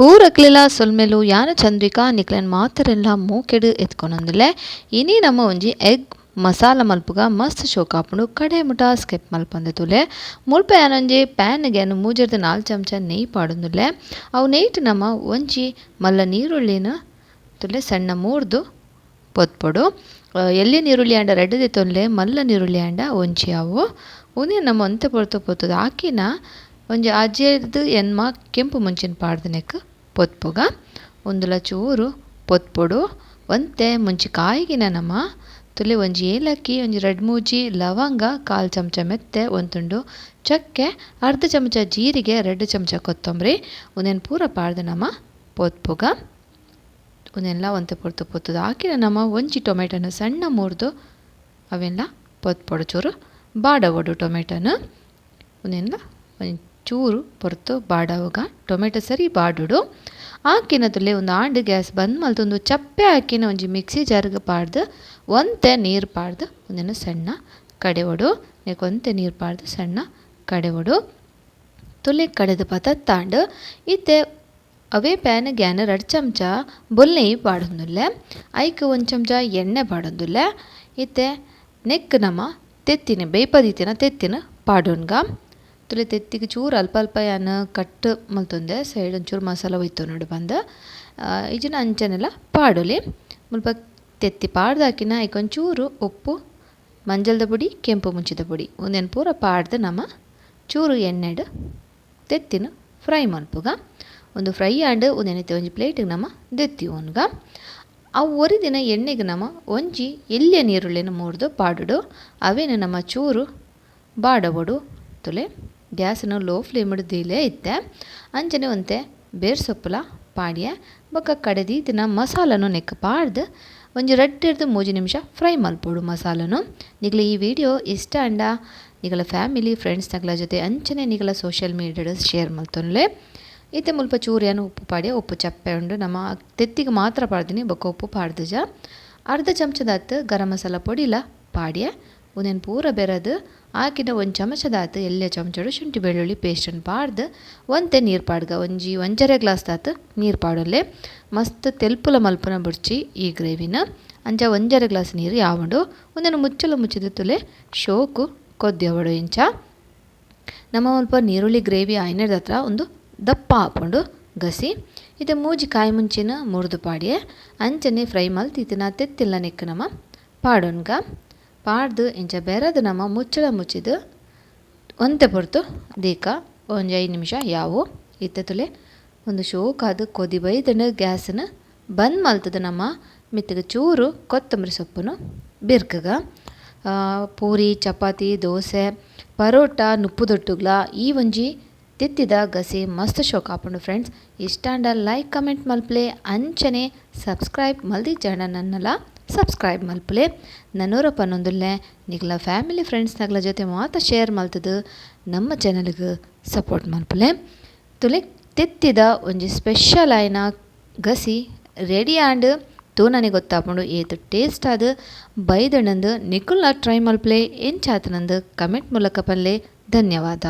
ಪೂರಕ್ಲೆಲ ಸೊಲ್ಮೆಲು, ಯಾನ ಚಂದ್ರಿಕಾ, ನಿಕ್ಲೆನ್ ಮಾತರೆಲ್ಲ ಮೂಕೆಡು ಎತ್ಕೊನೊಂದುಲ್ಲೆ ಇನಿ ನಮ್ಮ ಒಂಜಿ ಎಗ್ ಮಸಾಲ ಮಲ್ಪುಗ ಮಸ್ತ್ ಶೋಕಾಪುಂಡು ಕಡೆ ಮುಟ ಸ್ಕೆಪ್ ಮಲ್ಪಂದೆ ತುಲೆ ಮುಲ್ಪ ಯಾನೊಂಜಿ ಪ್ಯಾನ್ಗೆ ಮೂಜರ್ದ ನಾಲ್ ಚಮಚ ನೆಯ್ ಪಾಡೊಂದುಲ್ಲೆ. ಅವು ನೆಯ್ಟ್ ನಮ್ಮ ಒಂಜಿ ಮಲ್ಲ ನೀರುಳ್ಳಿನ ತುಲೆ ಸಣ್ಣ ಮೂರ್ದು ಪೊತ್ಪೊಡು. ಎಲ್ಲಿ ನೀರುಳ್ಳಿ ಆಂಡ ರೆಡ್ಡೆ ತೊಲ್ಲೆ, ಮಲ್ಲ ನೀರುಳ್ಳಿ ಆಂಡ ಒಂಜಿ ಅವು. ಉನಿ ನಮ್ಮ ಒಂತೆ ಪೊರ್ತು ಪೊತ್ತದು. ಆಕಿನ ಒಂಜಿ ಅಜ್ಜಿಯದು ಎನ್ಮ ಕೆಂಪು ಮುಂಚಿನ ಪಾಡ್ದನೆಕ್. ಪೊತ್ಪುಗ. ಉಂದುಲ ಚೂರು ಪೊತ್ಪುಡು. ಒಂತೆ ಮುಂಚಿ ಕಾಯಿಗಿನ ನಮ ತುಲೆ ಒಂಜಿ ಏಲಕ್ಕಿ, ಒಂಜಿ ರೆಡ್ ಮೂಜಿ, ಲವಂಗ, ಕಾಲ್ ಚಮಚ ಮೆತ್ತೆ, ಒಂತುಂಡು ಚಕ್ಕೆ, ಅರ್ಧ ಚಮಚ ಜೀರಿಗೆ, ರೆಡ್ ಚಮಚ ಕೊತ್ತಂಬರಿ. ಉಂದೆನ್ ಪೂರ ಪಾಡ್ದು ನಮ ಪೊತ್ಪುಗ. ಒಂದೆಲ್ಲ ಒಂತೆ ಪೊರ್ತು ಪೊತ್ತುದು ಆಕಿನ ನಮ ಒಂಜಿ ಟೊಮೆಟೊನ ಸಣ್ಣ ಮುರಿದು ಅವೆಲ್ಲ ಪೊತ್ಪೊಡು ಚೂರು ಬಾಡವೊಡು ಟೊಮೆಟೊನ. ಉಂದೆನ್ಲ ಒಂಚೂರು ಪೊರ್ತು ಬಾಡವಾಗ, ಟೊಮೆಟೊ ಸರಿ ಬಾಡುಡು. ಆಕಿನ ತುಲೆ ಒಂದು ಆಂಡ್ ಗ್ಯಾಸ್ ಬಂದ್ ಮಲ್ತೊಂದು ಚಪ್ಪೆ ಹಾಕಿನ ಒಂಜಿ ಮಿಕ್ಸಿ ಜಾರ್ಗ್ ಪಾಡ್ದು, ಒಂತೆ ನೀರು ಪಾಡ್ದು ಒಂದೇನು ಸಣ್ಣ ಕಡೆವಡು, ನೆಕ್ ಒಂತೆ ನೀರು ಪಾಡ್ದು ಸಣ್ಣ ಕಡೆವಡು. ತುಲೆ ಕಡೆದ ಪತತ್ತಾಂಡ್ ಇತ್ತೆ ಅವೇ ಪ್ಯಾನ್ ಗ್ಯಾನ್ ಎರಡು ಚಮಚ ಬೊಲ್ಲೆ ಪಾಡೊಂದುಲ್ಲೆ. ಐಕ್ ಒಂದು ಚಮಚ ಎಣ್ಣೆ ಪಾಡೊಂದುಲ್ಲೆ. ಇತ್ತೆ ನೆಕ್ ನಮ ತೆತ್ತಿನ, ಬೇಯ್ಪದಿತ್ತಿನ ತೆತ್ತಿನ ಪಾಡೊನ್ಗ. ತುಲೆ ತೆತ್ತಿಗೆ ಚೂರು ಅಲ್ಪ ಅಲ್ಪ ಯಾನ ಕಟ್ ಮಲ್ತೊಂದೆ ಸೈಡ್ ಒಂಚೂರು ಮಸಾಲ ಹೋಯ್ತು ನೋಡಿ ಬಂದ. ಇಜಿನ ಅಂಚನೆಲ್ಲ ಪಾಡೊಲಿ. ಮುಲ್ಪ ತೆತ್ತಿ ಪಾಡ್ದಾಕಿನ ಐಕ್ ಒಂಚೂರು ಉಪ್ಪು, ಮಂಜಲ್ದ ಪುಡಿ, ಕೆಂಪು ಮುಂಚಿದ ಪುಡಿ. ಒಂದೇನು ಪೂರ ಪಾಡ್ದು ನಮ ಚೂರು ಎಣ್ಣೆಡ್ ತೆತ್ತಿನ ಫ್ರೈ ಮಲ್ಪುಗ. ಒಂದು ಫ್ರೈ ಆಂಡ್ ಒಂದೇನೈತೆ ಒಂಜಿ ಪ್ಲೇಟಿಗೆ ನಮ ದೆತ್ತಿ ಒನ್ಗ ಅವು ಒರಿದಿನ ಎಣ್ಣೆಗೆ ನಮ ಒಂಜಿ ಎಲ್ಯ ನೀರುಳ್ಳಿನ ಮೂರ್ದು ಪಾಡುಡು. ಅವೇನು ನಮ್ಮ ಚೂರು ಬಾಡವಡು ತುಲೆ. ಗ್ಯಾಸ್ನ ಲೋ ಫ್ಲೇಮ್ ದೀಲೆ ಇತ್ತೆ ಅಂಚನೆ ಒಂತೆ ಬೇರ್ ಸೊಪ್ಪುಲ ಬೊಕ್ಕ ಕಡೆದಿ ಇದನ್ನು ಮಸಾಲನು ನೆಕ್ಕ ಪಾಡ್ದು ಒಂಜಿ ರಡ್ಡ್ ಹಿಡ್ದು ಮೂಜಿ ನಿಮಿಷ ಫ್ರೈ ಮಲ್ಪೊಡು ಮಸಾಲನು. ನಿಗಲ ಈ ವಿಡಿಯೋ ಇಷ್ಟ ಅಂಡ. ನಿಗಲ ಫ್ಯಾಮಿಲಿ, ಫ್ರೆಂಡ್ಸ್ ನಗಲ ಜೊತೆ ಅಂಚನೆ ನಿಗಲ ಸೋಷಿಯಲ್ ಮೀಡಿಯಾಡ್ ಶೇರ್ ಮಲ್ತೊನ್ಲೆ ಇತ್ತೆ ಮುಲ್ಪ ಚೂರಿಯನ್ನು ಉಪ್ಪು ಪಾಡ್ಯ, ಉಪ್ಪು ಚಪ್ಪೆ ಉಂಡು. ನಮ್ಮ ತೆತ್ತಿಗೆ ಮಾತ್ರ ಪಾಡ್ದಿನಿ ಬೊಕ ಉಪ್ಪು ಪಾಡ್ದಜ. ಅರ್ಧ ಚಮಚದಾತ್ ಗರಂ ಮಸಾಲ ಪೊಡಿಲ ಪಾಡ್ಯೆ. ಉಂದೆನ್ ಪೂರ ಬೆರೆದು ಆಕಿನ ಒಂದು ಚಮಚದಾತು ಎಲ್ಲ ಚಮಚಡು ಶುಂಠಿ ಬೆಳ್ಳುಳ್ಳಿ ಪೇಸ್ಟನ್ನು ಪಾಡ್ದು ಒಂತೆ ನೀರು ಪಾಡ್ಗ ಒಂಜಿ ಒಂಜರೆ ಗ್ಲಾಸ್ ದಾತ್ ನೀರು ಪಾಡೊಲ್ಲೆ. ಮಸ್ತ್ ತೆಲ್ಪುಲ ಮಲ್ಪನ ಬುಡ್ಚಿ ಈ ಗ್ರೇವಿನ. ಅಂಚ ಒಂಜರೆ ಗ್ಲಾಸ್ ನೀರು ಯಾವಡು ಒಂದೇನು ಮುಚ್ಚಲು ಮುಚ್ಚಿದ ತುಲೆ ಶೋಕು ಕೊದ್ದೆವಡು ಇಂಚ. ನಮ್ಮ ಸ್ವಲ್ಪ ನೀರುಳ್ಳಿ ಗ್ರೇವಿ ಆಯ್ನದ ಹತ್ರ ಒಂದು ದಪ್ಪ ಹಾಕ್ಕೊಂಡು ಗಸಿ. ಇದು ಮೂಜಿ ಕಾಯಿ ಮುಂಚಿನ ಮುರಿದು ಪಾಡ್ಯೆ. ಅಂಚನೆ ಫ್ರೈ ಮಲ್ತಿತ್ತಿನ ತೆತ್ತಿಲ್ಲ ನೆಕ್ಕ ನಮ್ಮ ಪಾಡೊನ್ಗ. ಪಾಡ್ದು ಇಂಚ ಬೆರದ ನಮ್ಮ ಮುಚ್ಚಳ ಮುಚ್ಚಿದು. ಒಂತೆ ಪೊರ್ತು, ದೀಕ, ಒಂಜಿ ಐದು ನಿಮಿಷ, ಯಾವು, ಇತ್ತೆ ತುಲೆ. ಒಂದು ಶೋಕಾದ ಕೊದಿ ಬೈದನ, ಗ್ಯಾಸನ್ನು ಬಂದ್ ಮಲ್ತದ ನಮ್ಮ ಮಿತ್ತಿಗೆ ಚೂರು ಕೊತ್ತಂಬರಿ ಸೊಪ್ಪನ್ನು ಬಿರ್ಕಗ. ಪೂರಿ, ಚಪಾತಿ, ದೋಸೆ, ಪರೋಟ ನುಪ್ಪುದೊಟ್ಟುಗ್ಲ ಈ ಒಂಜಿ ತಿತ್ತಿದ ಗಸಿ ಮಸ್ತ್ ಶೋಕ ಆಪುಂಡು ಫ್ರೆಂಡ್ಸ್. ಇಷ್ಟಾಂಡ ಲೈಕ್, ಕಮೆಂಟ್, ಮಲ್ಪಲೆ. ಅಂಚನೆ ಸಬ್ಸ್ಕ್ರೈಬ್ ಮಲ್ದಿ ಜನ ನನ್ನಲ. ಸಬ್ಸ್ಕ್ರೈಬ್ ಮಲ್ಪಲೆ. ನನ್ನೂರ ಪನ್ನೊಂದುಲ್ಲೆ ನಿಗ್ಲ ಫ್ಯಾಮಿಲಿ ಫ್ರೆಂಡ್ಸ್ ನಗ್ಲ ಜೊತೆ ಮಾತ್ರ ಶೇರ್ ಮಲ್ತದು ನಮ್ಮ ಚಾನಲ್ಗೆ ಸಪೋರ್ಟ್ ಮಲ್ಪಲೆ. ತುಲೆ ತೆತ್ತಿದ ಒಂಜಿ ಸ್ಪೆಷಲ್ ಆಯ್ನ ಗಸಿ ರೆಡಿ ಆಂಡ್ ತೂನನೆ ಗೊತ್ತಾಪುಂಡು ಏತು ಟೇಸ್ಟ್ ಅದು ಬೈದಣಂದು ನಿಕುಲ್ನ ಟ್ರೈ ಮಲ್ಪಲೆ. ಎಂಚಾತನಂದು ಕಮೆಂಟ್ ಮೂಲಕ ಪಲ್ಲೆ. ಧನ್ಯವಾದ.